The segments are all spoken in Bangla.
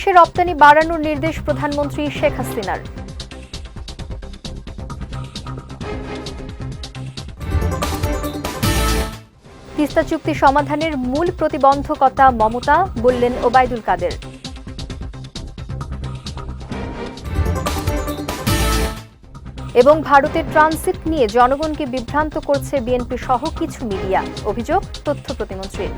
দেশে রপ্তানি বাড়ানোর নির্দেশ প্রধানমন্ত্রী শেখ হাসিনার। তিস্তা চুক্তি সমাধানের মূল প্রতিবন্ধকতা মমতা, বললেন ওবায়দুল কাদের। এবং ভারতের ট্রানজিট নিয়ে জনগণকে বিভ্রান্ত করছে বিএনপি সহ কিছু মিডিয়া। অভিযোগ, তথ্য প্রতিমন্ত্রীর।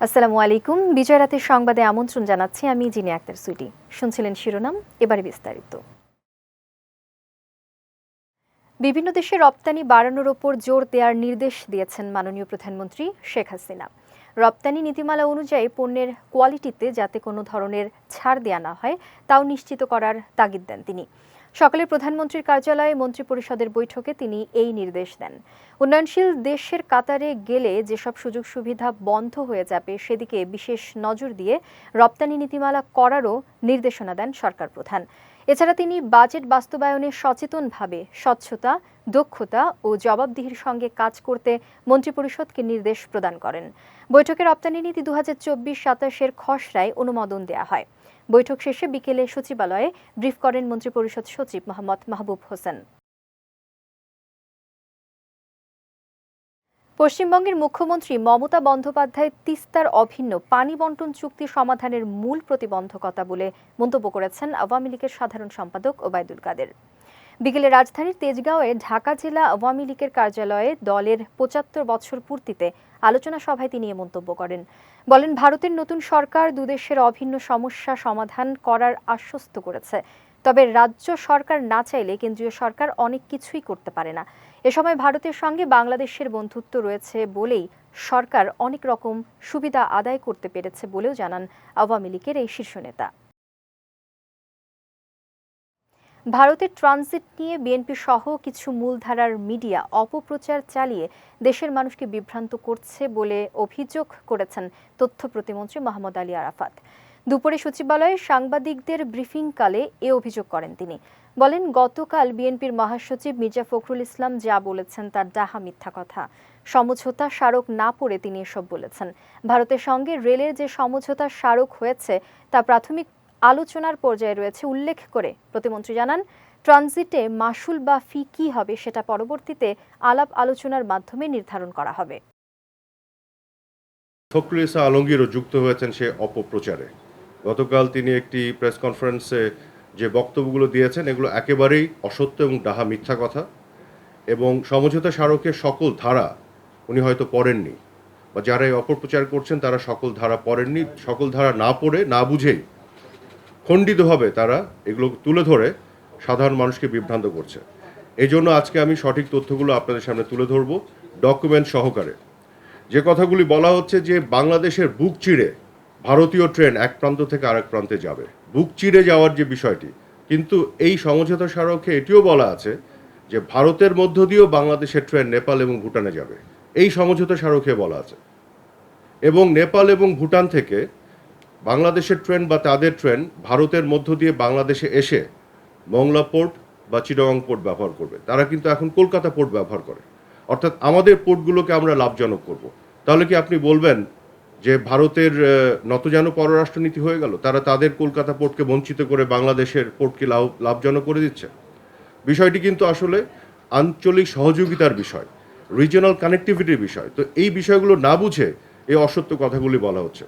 আসসালামু আলাইকুম। বিজয় রাতের সংবাদে আমন্ত্রণ জানাচ্ছি আমি জিনি আক্তার সুইটি। শুনছিলেন শিরোনাম, এবারে বিস্তারিত। বিভিন্ন দেশে রপ্তানি বাড়ানোর ওপর জোর দেওয়ার নির্দেশ দিয়েছেন মাননীয় প্রধানমন্ত্রী শেখ হাসিনা। রপ্তানি নীতিমালা অনুযায়ী পণ্যের কোয়ালিটিতে যাতে কোনো ধরনের ছাড় দেওয়া না হয়, তাও নিশ্চিত করার তাগিদ দেন তিনি। সকালে প্রধানমন্ত্রীর কার্যালয়ে মন্ত্রিপরিষদের বৈঠকে তিনি এই নির্দেশ দেন। উন্নয়নশীল দেশের কাতারে গেলে যেসব সুযোগ সুবিধা বন্ধ হয়ে যাবে, সেদিকে বিশেষ নজর দিয়ে রপ্তানি নীতিমালা করারও নির্দেশনা দেন সরকার প্রধান। এছাড়া তিনি বাজেট বাস্তবায়নে সচেতনভাবে স্বচ্ছতা, দক্ষতা ও জবাবদিহির সঙ্গে কাজ করতে মন্ত্রিপরিষদকে নির্দেশ প্রদান করেন। বৈঠকে রপ্তানি নীতি দু হাজার চব্বিশ সাতাশের খসড়ায় অনুমোদন দেওয়া হয়। বৈঠক শেষে বিকেলে সচিবালয়ে ব্রিফ করেন মন্ত্রিপরিষদ সচিব মোহাম্মদ মাহবুব হোসেন। পশ্চিমবঙ্গের মুখ্যমন্ত্রী মমতা বন্দ্যোপাধ্যায় তিস্তার অভিন্ন পানি বন্টন চুক্তি সমাধানের মূল প্রতিবন্ধকতা বলে মন্তব্য করেছেন আওয়ামী লীগের সাধারণ সম্পাদক ওবায়দুল কাদের। বিকেলে রাজধানীর তেজগাঁওয়ে ঢাকা জেলা আওয়ামী লীগের কার্যালয়ে দলের পঁচাত্তর বছর পূর্তিতে আলোচনা সভায় তিনি এ মন্তব্য করেন। বলেন, ভারতের নতুন সরকার দুদেশের অভিন্ন সমস্যা সমাধান করার আশ্বস্ত করেছে। তবে রাজ্য সরকার না চাইলে কেন্দ্রীয় সরকার অনেক কিছুই করতে পারে না। এ সময় ভারতের সঙ্গে বাংলাদেশের বন্ধুত্ব রয়েছে বলেই সরকার অনেক রকম সুবিধা আদায় করতে পেরেছে বলেও জানান আওয়ামী লীগের এই শীর্ষ নেতা। ভারতের ট্রানজিট নিয়ে বিএনপি সহ কিছু মূলধারার মিডিয়া অপপ্রচার চালিয়ে দেশের মানুষকে বিভ্রান্ত করছে বলে অভিযোগ করেছেন তথ্য প্রতিমন্ত্রী মোহাম্মদ আলী আরাফাত। দুপুরে সচিবালয়ে সাংবাদিকদের ব্রিফিংকালে এ অভিযোগ করেন তিনি। বলেন, গতকাল বিএনপির মহাসচিব মির্জা ফখরুল ইসলাম যা বলেছেন তার ডাহা মিথ্যা কথা। সমঝোতা স্মারক না পড়ে তিনি এসব বলেছেন। ভারতের সঙ্গে রেলের যে সমঝোতা স্মারক হয়েছে তা প্রাথমিক আলোচনার পর্যায়ে রয়েছে উল্লেখ করে প্রতিমন্ত্রী জানান, ট্রানজিটে মাসুল বা ফি কী হবে সেটা পরবর্তীতে আলাপ আলোচনার মাধ্যমে নির্ধারণ করা হবে। ফখরুল ইসা আলমগীরও যুক্ত হয়েছেন সে অপপ্রচারে। গতকাল তিনি একটি প্রেস কনফারেন্সে যে বক্তব্যগুলো দিয়েছেন, এগুলো একেবারেই অসত্য এবং ডাহা মিথ্যা কথা এবং সমঝোতা স্মারকের সকল ধারা উনি হয়তো পড়েননি বা যারা এই অপপ্রচার করছেন তারা সকল ধারা পড়েননি। সকল ধারা না পড়ে, না বুঝেই খণ্ডিতভাবে তারা এগুলো তুলে ধরে সাধারণ মানুষকে বিভ্রান্ত করছে। এই জন্য আজকে আমি সঠিক তথ্যগুলো আপনাদের সামনে তুলে ধরব ডকুমেন্ট সহকারে। যে কথাগুলি বলা হচ্ছে যে বাংলাদেশের বুক চিড়ে ভারতীয় ট্রেন এক প্রান্ত থেকে আরেক প্রান্তে যাবে। বুক চিড়ে যাওয়ার যে বিষয়টি, কিন্তু এই সমঝোতা স্মারকে এটিও বলা আছে যে ভারতের মধ্য দিয়েও বাংলাদেশের ট্রেন নেপাল এবং ভুটানে যাবে। এই সমঝোতা স্মারকে বলা আছে। এবং নেপাল এবং ভুটান থেকে বাংলাদেশের ট্রেন বা তাদের ট্রেন ভারতের মধ্য দিয়ে বাংলাদেশে এসে মংলা পোর্ট বা চিটাগং পোর্ট ব্যবহার করবে। তারা কিন্তু এখন কলকাতা পোর্ট ব্যবহার করে। অর্থাৎ আমাদের পোর্টগুলোকে আমরা লাভজনক করব। তাহলে কি আপনি বলবেন যে ভারতের নতজানু পররাষ্ট্রনীতি হয়ে গেল? তারা তাদের কলকাতা পোর্টকে বঞ্চিত করে বাংলাদেশের পোর্টকে লাভ, লাভজনক করে দিচ্ছে? বিষয়টি কিন্তু আসলে আঞ্চলিক সহযোগিতার বিষয় রিজিওনাল কানেক্টিভিটির বিষয়। তো এই বিষয়গুলো না বুঝে এই অসত্য কথাগুলি বলা হচ্ছে।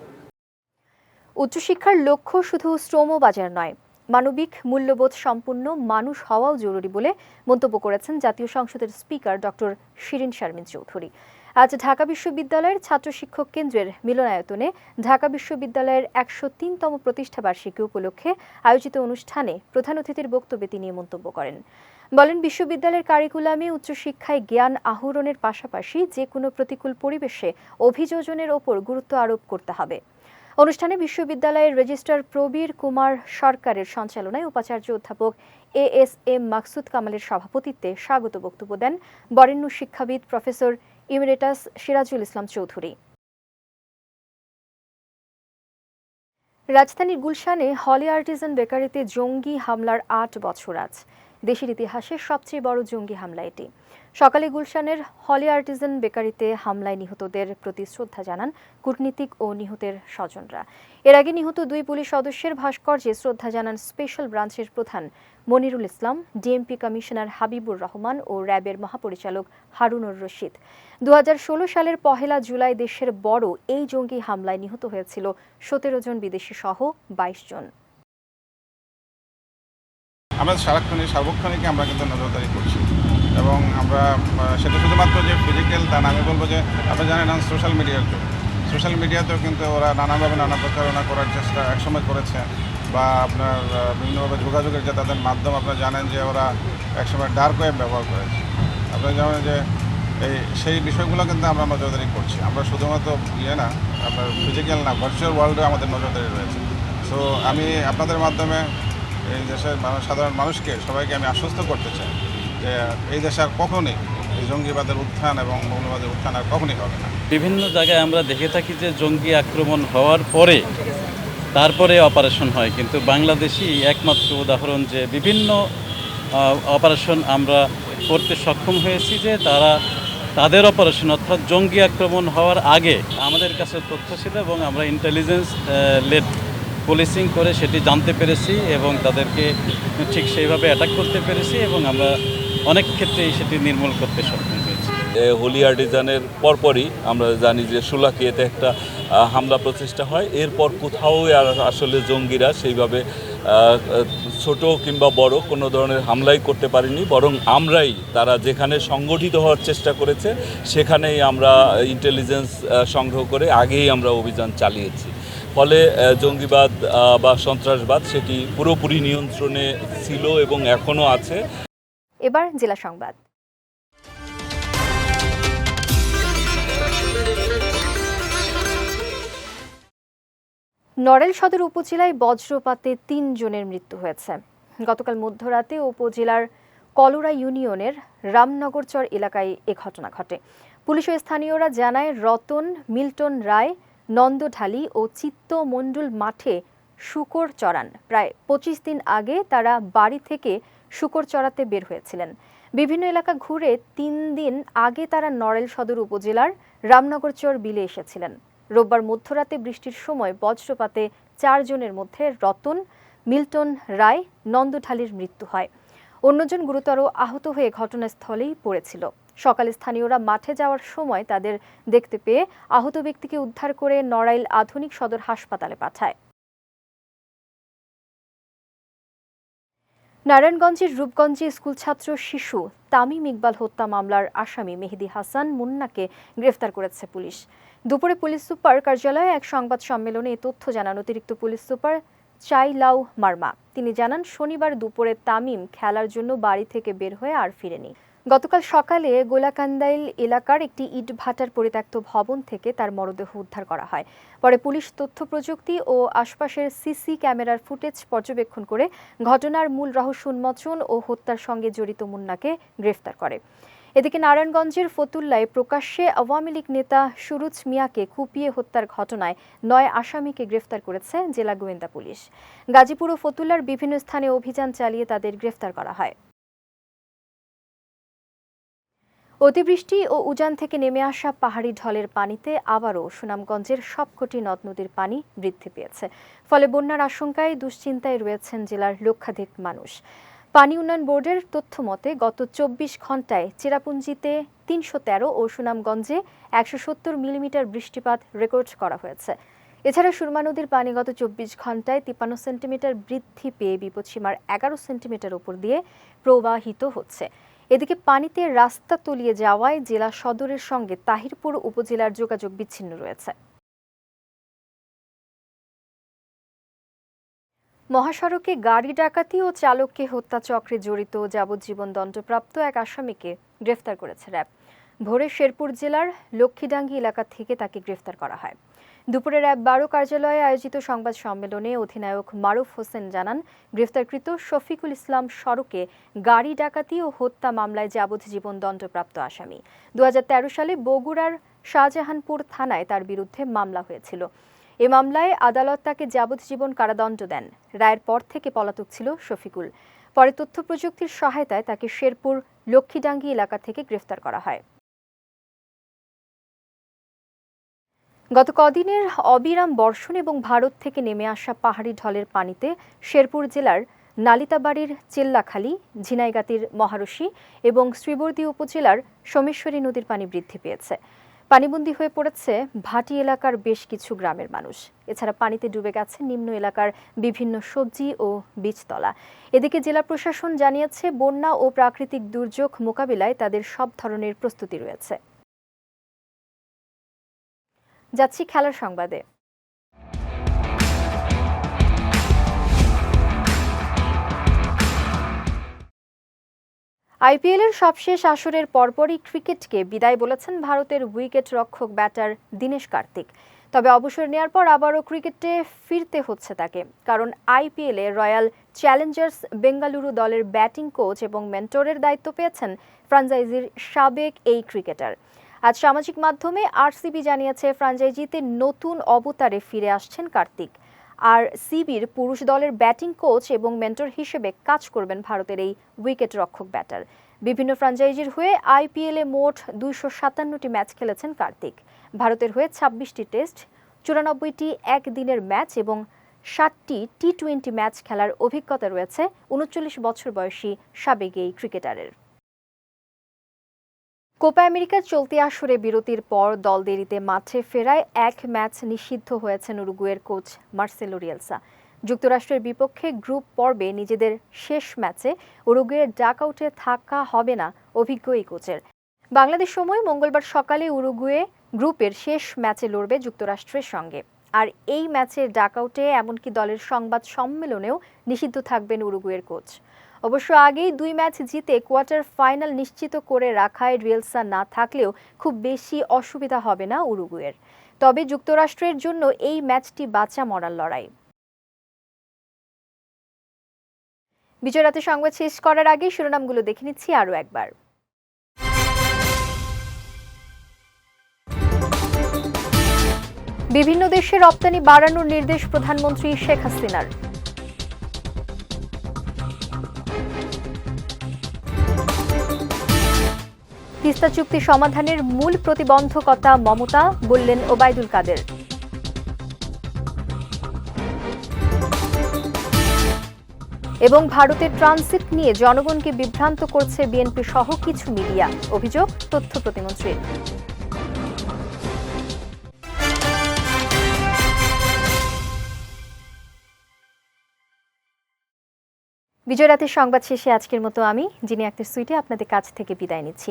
উচ্চশিক্ষার লক্ষ্য শুধু শ্রম বাজার নয়, মানবিক মূল্যবোধ সম্পন্ন মানুষ হওয়াও জরুরি বলে মন্তব্য করেছেন জাতীয় সংসদের স্পিকার ডক্টর শিরিন শারমিন চৌধুরী। আজ ঢাকা বিশ্ববিদ্যালয়ের ছাত্র শিক্ষক কেন্দ্রের মিলনায়তনে ঢাকা বিশ্ববিদ্যালয়ের একশো তিনতম প্রতিষ্ঠাবার্ষিকী উপলক্ষে আয়োজিত অনুষ্ঠানে প্রধান অতিথির বক্তব্যে তিনি মন্তব্য করেন। বলেন, বিশ্ববিদ্যালয়ের কারিকুলামে উচ্চশিক্ষায় জ্ঞান আহরণের পাশাপাশি যে কোনো প্রতিকূল পরিবেশে অভিযোজনের ওপর গুরুত্ব আরোপ করতে হবে। অনুষ্ঠানে বিশ্ববিদ্যালয়ের রেজিস্ট্রার প্রবীর কুমার সরকারের সঞ্চালনায় উপাচার্য অধ্যাপক এ এস এম মাকসুদ কামালের সভাপতিত্বে স্বাগত বক্তব্য দেন বরেণ্য শিক্ষাবিদ প্রফেসর ইমিরেটাস সিরাজুল ইসলাম চৌধুরী। রাজধানীর গুলশানে হলি আর্টিজান বেকারিতে জঙ্গি হামলার আট বছর আজ। দেশের ইতিহাসে সবচেয়ে বড় জঙ্গি হামলা এটি। সকালে গুলশানের হলি আর্টিজান বেকারিতে হামলায় নিহতদের প্রতি শ্রদ্ধা জানান কূটনীতিক ও নিহতের স্বজনরা। এর আগে নিহত দুই পুলিশ সদস্যের ভাস্কর্যে শ্রদ্ধা জানান স্পেশাল ব্রাঞ্চের প্রধান মনিরুল ইসলাম, ডিএমপি কমিশনার হাবিবুর রহমান ও র্যাবের মহাপরিচালক হারুনুর রশিদ। দু হাজার ষোলো সালের পহেলা জুলাই দেশের বড় এই জঙ্গি হামলায় নিহত হয়েছিল সতেরো জন বিদেশি সহ বাইশ জন। আমরা সারাক্ষণই সার্বক্ষণিক আমরা কিন্তু নজরদারি করছি। এবং আমরা সেটা শুধুমাত্র যে ফিজিক্যাল তা না, আমি বলব যে আপনি জানেন সোশ্যাল মিডিয়ার যুগ সোশ্যাল মিডিয়াতেও কিন্তু ওরা নানাভাবে নানা প্রচারণা করার চেষ্টা একসময় করেছে বা আপনার বিভিন্নভাবে যোগাযোগের যে তাদের মাধ্যম, আপনারা জানেন যে ওরা একসময় ডার্ক ওয়েব ব্যবহার করেছে। আপনারা জানেন যে এই, সেই বিষয়গুলো কিন্তু আমরা নজরদারি করছি। আমরা শুধুমাত্র ইয়ে না, আপনার ফিজিক্যাল না ভার্চুয়াল ওয়ার্ল্ডে আমাদের নজরদারি রয়েছে। সো আমি আপনাদের মাধ্যমে এই দেশের সাধারণ মানুষকে সবাইকে আমি আশ্বস্ত করতে চাই যে এই দেশে আর কখনই এই জঙ্গিবাদের উত্থান এবং মৌলবাদের উত্থান আর কখনই হবে না। বিভিন্ন জায়গায় আমরা দেখে থাকি যে জঙ্গি আক্রমণ হওয়ার পরে তারপরে অপারেশন হয়, কিন্তু বাংলাদেশই একমাত্র উদাহরণ যে বিভিন্ন অপারেশন আমরা করতে সক্ষম হয়েছি যে তারা তাদের অপারেশন, অর্থাৎ জঙ্গি আক্রমণ হওয়ার আগে আমাদের কাছে তথ্য ছিল এবং আমরা ইন্টেলিজেন্স লেড পুলিশিং করে সেটি জানতে পেরেছি এবং তাদেরকে ঠিক সেইভাবে অ্যাটাক করতে পেরেছি এবং আমরা অনেক ক্ষেত্রেই সেটি নির্মূল করতে সক্ষম হয়েছি। হোলি আর্টিজানের পরপরই আমরা জানি যে সুলাকিয়েতে একটা হামলা প্রচেষ্টা হয়। এরপর কোথাও আসলে জঙ্গিরা সেইভাবে ছোট কিংবা বড় কোনো ধরনের হামলাই করতে পারিনি। বরং আমরাই তারা যেখানে সংগঠিত হওয়ার চেষ্টা করেছে, সেখানেই আমরা ইন্টেলিজেন্স সংগ্রহ করে আগেই আমরা অভিযান চালিয়েছি। ফলে জঙ্গিবাদ বা সন্ত্রাসবাদ সেটি পুরোপুরি নিয়ন্ত্রণে ছিল এবং এখনও আছে। এবার জেলা সংবাদ। নড়েল সদর উপজেলায় বজ্রপাতে তিন জনের মৃত্যু হয়েছে। গতকাল মধ্যরাতে উপজেলার কলোরা ইউনিয়নের রামনগরচর এলাকায় এ ঘটনা ঘটে। পুলিশ ও স্থানীয়রা জানায়, রতন মিল্টন রায় নন্দঢালি ও চিত্ত মণ্ডল মাঠে শুকর চড়ান। প্রায় পঁচিশ দিন আগে তারা বাড়ি থেকে শুকর চড়াতে বের হয়েছিলেন। বিভিন্ন এলাকা ঘুরে তিন দিন আগে তারা নড়েল সদর উপজেলার রামনগরচর বিলে এসেছিলেন। রোববার মধ্যরাতে বৃষ্টির সময় বজ্রপাতে চারজনের মধ্যে রতন, মিল্টন রায়, নন্দঢালির মৃত্যু হয়। অন্যজন গুরুতর আহত হয়ে ঘটনাস্থলেই পড়েছিল। সকালে স্থানীয়রা মাঠে যাওয়ার সময় তাদের দেখতে পেয়ে আহত ব্যক্তিকে উদ্ধার করে নড়াইল আধুনিক সদর হাসপাতালে পাঠায়। নারায়ণগঞ্জের রূপগঞ্জে স্কুল ছাত্র শিশু তামিম ইকবাল হত্যা মামলার আসামি মেহেদি হাসান মুন্নাকে গ্রেফতার করেছে পুলিশ। দুপুরে পুলিশ সুপার কার্যালয়ে এক সংবাদ সম্মেলনে এ তথ্য জানান অতিরিক্ত পুলিশ সুপার চাইলাও মার্মা। তিনি জানান, শনিবার দুপুরে তামিম খেলার জন্য বাড়ি থেকে বের হয়ে আর ফিরেনি। গতকাল সকালে গোলাকান্দাইল এলাকার একটি ইট ভাটার পরিত্যক্ত ভবন থেকে তার মরদেহ উদ্ধার করা হয়। পরে পুলিশ তথ্য প্রযুক্তি ও আশপাশের সিসি ক্যামেরার ফুটেজ পর্যবেক্ষণ করে ঘটনার মূল রহস্য উন্মোচন ও হত্যার সঙ্গে জড়িত মুন্নাকে গ্রেফতার করে। এদিকে নারায়ণগঞ্জের ফতুল্লায় প্রকাশ্যে আওয়ামী লীগ নেতা সুরুজ মিয়াকে কুপিয়ে হত্যার ঘটনায় নয় আসামিকে গ্রেফতার করেছে জেলা গোয়েন্দা পুলিশ। গাজীপুর ও ফতুল্লার বিভিন্ন স্থানে অভিযান চালিয়ে তাদের গ্রেফতার করা হয়। অতিবৃষ্টি ও উজান থেকে নেমে আসা পাহাড়ি ঢলের পানিতে আবারও সুনামগঞ্জের সবকটি নদ নদীর পানি বৃদ্ধি পেয়েছে। ফলে বন্যার আশঙ্কায় দুশ্চিন্তায় রয়েছেন জেলার লক্ষাধিক মানুষ। পানি উন্নয়ন বোর্ডের তথ্য মতে, গত চব্বিশ ঘন্টায় চেরাপুঞ্জিতে তিনশো তেরো ও সুনামগঞ্জে একশো সত্তর মিলিমিটার বৃষ্টিপাত রেকর্ড করা হয়েছে। এছাড়া সুরমা নদীর পানি গত চব্বিশ ঘন্টায় তিপ্পান্ন সেন্টিমিটার বৃদ্ধি পেয়ে বিপদসীমার এগারো সেন্টিমিটার উপর দিয়ে প্রবাহিত হচ্ছে। এদিকে পানিতে রাস্তা তলিয়ে যাওয়ায় জেলা সদরের সঙ্গে তাহিরপুর উপজেলার যোগাযোগ বিচ্ছিন্ন রয়েছে। মহাসড়কে গাড়ি ডাকাতি ও চালককে হত্যা চক্রে জড়িত যাবজ্জীবন দণ্ডপ্রাপ্ত এক আসামিকে গ্রেফতার করেছে র্যাব। ভোরে শেরপুর জেলার লক্ষ্মীডাঙ্গি এলাকা থেকে তাকে গ্রেফতার করা হয়। দুপুরে এক বারো কার্যালয়ে আয়োজিত সংবাদ সম্মেলনে অধিনায়ক মারুফ হোসেন জানান, গ্রেফতারকৃত শফিকুল ইসলাম সড়কে গাড়ি ডাকাতি ও হত্যা মামলায় যাবজ্জীবন দণ্ডপ্রাপ্ত আসামি। দু হাজার তেরো সালে বগুড়ার শাহজাহানপুর থানায় তার বিরুদ্ধে মামলা হয়েছিল। এ মামলায় আদালত তাকে যাবজ্জীবন কারাদণ্ড দেন। রায়ের পর থেকে পলাতক ছিল শফিকুল। পরে তথ্য প্রযুক্তির সহায়তায় তাকে শেরপুর লক্ষ্মীডাঙ্গি এলাকা থেকে গ্রেফতার করা হয়। গত কদিনের অবিরাম বর্ষণ এবং ভারত থেকে নেমে আসা পাহাড়ি ঢলের পানিতে শেরপুর জেলার নালিতাবাড়ির চেল্লাখালী, ঝিনাইগাতির মহারশী এবং শ্রীবর্দী উপজেলার সোমেশ্বরী নদীর পানি বৃদ্ধি পেয়েছে। পানিবন্দী হয়ে পড়েছে ভাটি এলাকার বেশ কিছু গ্রামের মানুষ। এছাড়া পানিতে ডুবে গেছে নিম্ন এলাকার বিভিন্ন সবজি ও বীজতলা। এদিকে জেলা প্রশাসন জানিয়েছে, বন্যা ও প্রাকৃতিক দুর্যোগ মোকাবিলায় তাদের সব ধরনের প্রস্তুতি রয়েছে। যাচ্ছি খেলার সংবাদে। আইপিএলের সবশেষ আসরের পরপরই ক্রিকেটকে বিদায় বলেছেন ভারতের উইকেট রক্ষক ব্যাটার দীনেশ কার্তিক। তবে অবসর নেওয়ার পর আবারও ক্রিকেটে ফিরতে হচ্ছে তাকে, কারণ আইপিএলে রয়্যাল চ্যালেঞ্জার্স বেঙ্গালুরু দলের ব্যাটিং কোচ এবং মেন্টরের দায়িত্ব পেয়েছেন ফ্রাঞ্চাইজির সাবেক এই ক্রিকেটার। আজ সামাজিক মাধ্যমে আরসিবি জানিয়েছে, ফ্রাঞ্চাইজিতে নতুন অবতারে ফিরে আসছেন কার্তিক। আর সিবির পুরুষ দলের ব্যাটিং কোচ এবং মেন্টর হিসেবে কাজ করবেন ভারতের এই উইকেট রক্ষক ব্যাটার। বিভিন্ন ফ্রাঞ্চাইজির হয়ে আইপিএলে মোট দুইশো সাতান্নটি ম্যাচ খেলেছেন কার্তিক। ভারতের হয়ে ছাব্বিশটি টেস্ট, চুরানব্বইটি একদিনের ম্যাচ এবং ষাটটি টি টোয়েন্টি ম্যাচ খেলার অভিজ্ঞতা রয়েছে উনচল্লিশ বছর বয়সী সাবেক এই ক্রিকেটারের। কোপা আমেরিকার চলতি আসরে বিরতির পর দল দেরিতে মাঠে ফেরায় এক ম্যাচ নিষিদ্ধ হয়েছেন উরুগুয়ের কোচ মার্সেলো রিয়েলসা। যুক্তরাষ্ট্রের বিপক্ষে গ্রুপ পর্বে নিজেদের শেষ ম্যাচে উরুগুয়ের ডাক আউটে থাকা হবে না অভিজ্ঞ এই কোচের। বাংলাদেশ সময় মঙ্গলবার সকালে উরুগুয়ে গ্রুপের শেষ ম্যাচে লড়বে যুক্তরাষ্ট্রের সঙ্গে। আর এই ম্যাচের ডাক আউটে এমনকি দলের সংবাদ সম্মেলনেও নিষিদ্ধ থাকবেন উরুগুয়ের কোচ। অবশ্য আগেই দুই ম্যাচ জিতে কোয়ার্টার ফাইনাল নিশ্চিত করে রাখায় রিয়েলসা না থাকলেও খুব বেশি অসুবিধা হবে না উরুগুয়ের। তবে যুক্তরাষ্ট্রের জন্য এই ম্যাচটি বাঁচা মরার লড়াই। বিজয় রাতে সংবাদ শেষ করার আগে শিরোনামগুলো দেখে নিচ্ছি আরও একবার। বিভিন্ন দেশে রপ্তানি বাড়ানোর নির্দেশ প্রধানমন্ত্রী শেখ হাসিনার। তিস্তা চুক্তি সমাধানের মূল প্রতিবন্ধকতা মমতা বললেন ওবায়দুল কাদের। এবং ভারতের ট্রানজিট নিয়ে জনগণকে বিভ্রান্ত করছে বিএনপি সহ কিছু মিডিয়া। অভিযোগ, তথ্য প্রতিমন্ত্রীর বিজয় রাতের সংবাদ শেষে আজকের মতো আমি, যিনি আক্তার সুইটে আপনাদের কাছ থেকে বিদায় নিচ্ছি।